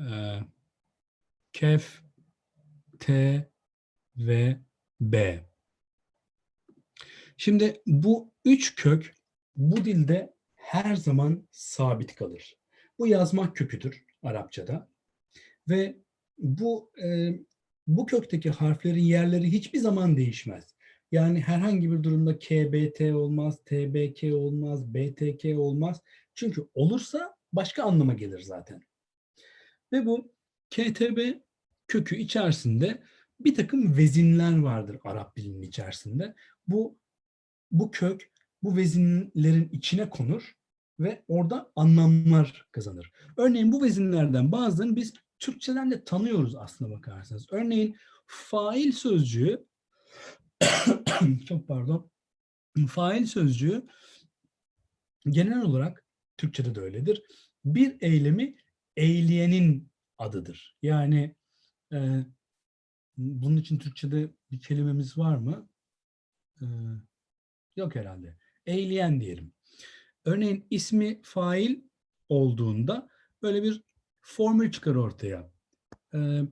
e, kef, t ve b. Şimdi bu üç kök bu dilde her zaman sabit kalır. Bu yazmak köküdür Arapçada ve bu e, bu kökteki harflerin yerleri hiçbir zaman değişmez. Yani herhangi bir durumda KBT olmaz, TBK olmaz, BTK olmaz. Çünkü olursa başka anlama gelir zaten. Ve bu KTB kökü içerisinde bir takım vezinler vardır Arap dilinin içerisinde. Bu bu kök bu vezinlerin içine konur ve orada anlamlar kazanır. Örneğin bu vezinlerden bazılarını biz Türkçeden de tanıyoruz aslına bakarsanız. Örneğin fail sözcüğü çok pardon fail sözcüğü genel olarak Türkçede de öyledir. Bir eylemi eyleyenin adıdır. Yani e, bunun için Türkçede bir kelimemiz var mı? E, yok herhalde. Eyleyen diyelim. Örneğin ismi fail olduğunda böyle bir formül çıkar ortaya. Ee,